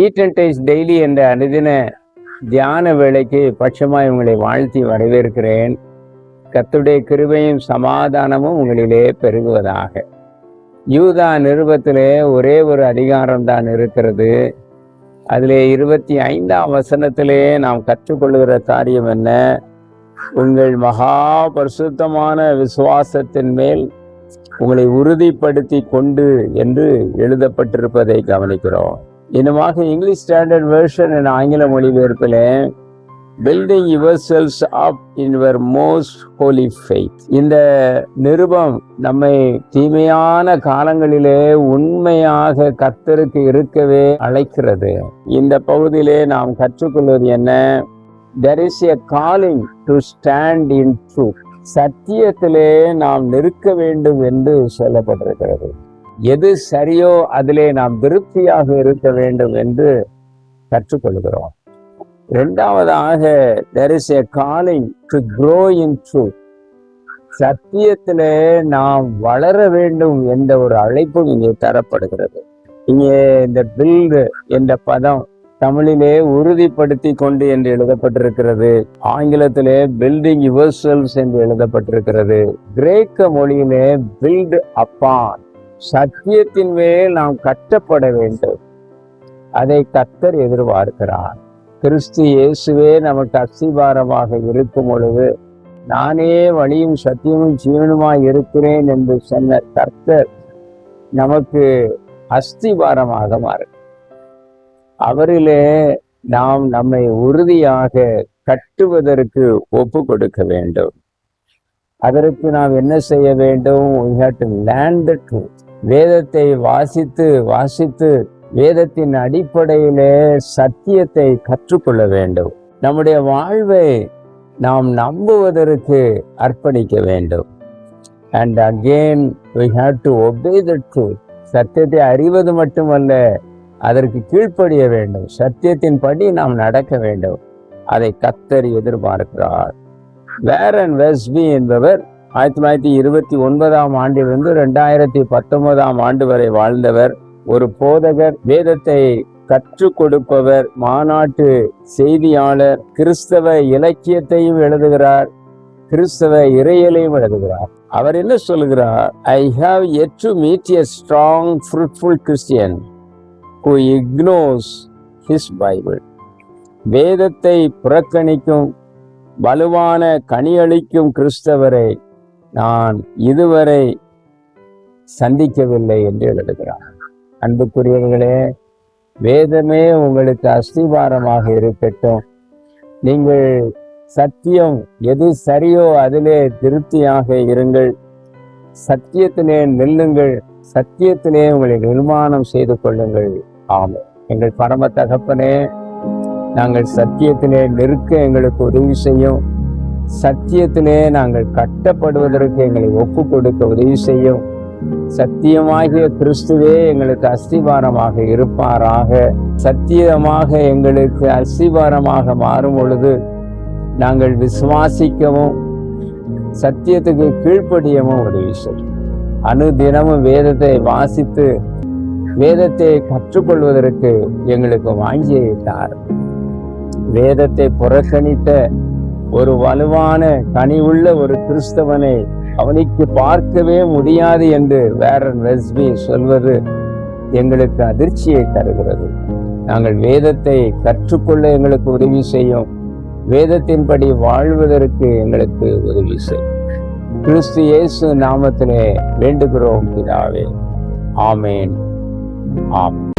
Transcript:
Eat and daily என்ற அனுதின தியான வேலைக்கு பட்சமாய் உங்களை வாழ்த்தி வரவேற்கிறேன். கத்துடைய கிருபையும் சமாதானமும் உங்களிலே பெருகுவதாக. யூதா நிருபத்திலே ஒரே ஒரு அதிகாரம் தான் இருக்கிறது. அதிலே இருபத்தி ஐந்தாம் வசனத்திலே நாம் கற்றுக்கொள்கிற காரியம் என்ன? உங்கள் மகா பரிசுத்தமான விசுவாசத்தின் மேல் உங்களை உறுதிப்படுத்தி கொண்டு என்று எழுதப்பட்டிருப்பதை கவனிக்கிறோம். இன்னமாக இங்கிலீஷ் ஸ்டாண்டர்ட் வெர்ஷன் என ஆங்கில மொழிபெயர்ப்பில் building yourselves up in your most holy faith இந்த நிருபம் நம்மை தீமையான காலங்களிலே உண்மையாக கத்தருக்கு இருக்கவே அழைக்கிறது. இந்த பகுதியிலே நாம் கற்றுக்கொள்வது என்ன? There is a calling to stand in truth சத்தியத்திலே நாம் நிற்க வேண்டும் என்று சொல்லப்பட்டிருக்கிறது. எது சரியோ அதிலே நாம் திருப்தியாக இருக்க வேண்டும் என்று கற்றுக்கொள்கிறோம். இரண்டாவதாக there is a calling to grow in truth சத்தியத்திலே நாம் வளர வேண்டும் என்ற ஒரு அழைப்பும் இங்கே தரப்படுகிறது. இங்கே இந்த பில்டு என்ற பதம் தமிழிலே உறுதிப்படுத்தி கொண்டு என்று எழுதப்பட்டிருக்கிறது. ஆங்கிலத்திலே பில்டிங் யுவர்செல்ஸ் என்று எழுதப்பட்டிருக்கிறது. கிரேக்க மொழியிலே பில்டு அப்பான் சத்தியத்தின் மேல் நாம் கட்டப்பட வேண்டும். அதை கத்தர் எதிர்பார்க்கிறார். கிறிஸ்து இயேசுவே நமக்கு அஸ்திபாரமாக இருக்கும் பொழுது நானே வழியும் சத்தியமும் ஜீவனுமாய் இருக்கிறேன் என்று சொன்ன கர்த்தர் நமக்கு அஸ்திபாரமாக மாறு அவரிலே நாம் நம்மை உறுதியாக கட்டுவதற்கு ஒப்பு கொடுக்க வேண்டும். அதற்கு நாம் என்ன செய்ய வேண்டும்? We have. வேதத்தை வாசித்து வாசித்து வேதத்தின் அடிப்படையிலே சத்தியத்தை கற்றுக்கொள்ள வேண்டும். நம்முடைய வாழ்வை நாம் நம்புவதற்கு அர்ப்பணிக்க வேண்டும். And again we have to obey the truth. சத்தியத்தை அறிவது மட்டுமல்ல அதற்கு கீழ்ப்படிய வேண்டும். சத்தியத்தின் படி நாம் நடக்க வேண்டும். அதை கத்தர் எதிர்பார்க்கிறார். வேரன் வெஸ்பி என்பவர் ஆயிரத்தி தொள்ளாயிரத்தி இருபத்தி ஒன்பதாம் ஆண்டிலிருந்து ரெண்டாயிரத்தி பத்தொன்பதாம் ஆண்டு வரை வாழ்ந்தவர். ஒரு போதகர் வேதத்தை கற்றுக் கொடுப்பவர் மாநாட்டு செய்தியாளர் கிறிஸ்தவ இலக்கியத்தையும் எழுதுகிறார் கிறிஸ்தவ இறையலையும் எழுதுகிறார். அவர் என்ன சொல்கிறார்? I have yet to meet a strong fruitful Christian who ignores his Bible வேதத்தை புறக்கணிக்கும் வலுவான கனியளிக்கும் கிறிஸ்தவரை நான் இதுவரை சந்திக்கவில்லை என்று எழுதுகிறார். அன்புக்குரியவர்களே வேதமே உங்களுக்கு அஸ்திபாரமாக இருக்கட்டும். நீங்கள் சத்தியம் எது சரியோ அதிலே திருப்தியாக இருங்கள். சத்தியத்திலே நில்லுங்கள். சத்தியத்திலே உங்களை நிர்மாணம் செய்து கொள்ளுங்கள். ஆமே எங்கள் பரம தகப்பனே நாங்கள் சத்தியத்திலே நிற்க எங்களுக்கு உதவி செய்யும். சத்தியத்திலே நாங்கள் கட்டப்படுவதற்கு எங்களை ஒப்பு கொடுக்க உதவி செய்யும். சத்தியமாகிய கிறிஸ்துவே எங்களுக்கு அஸ்திபாரமாக இருப்பாராக. சத்தியமாக எங்களுக்கு அஸ்திபாரமாக மாறும் பொழுது நாங்கள் விசுவாசிக்கவும் சத்தியத்துக்கு கீழ்ப்படியவும் உதவி செய்யும். அனுதினமும் வேதத்தை வாசித்து வேதத்தை கற்றுக்கொள்வதற்கு எங்களுக்கு வாஞ்சியை வேதத்தை புறக்கணித்த ஒரு வலுவான கனிவுள்ள ஒரு கிறிஸ்தவனை அவனுக்கு பார்க்கவே முடியாது என்று வேரன் வெஸ்பி சொல்வது எங்களுக்கு அதிர்ச்சியை தருகிறது. நாங்கள் வேதத்தை கற்றுக்கொள்ள எங்களுக்கு உதவி செய்யும். வேதத்தின்படி வாழ்வதற்கு எங்களுக்கு உதவி செய்யும். கிறிஸ்து இயேசு நாமத்திலே வேண்டுகிறோம் பிதாவே. ஆமேன். ஆம்.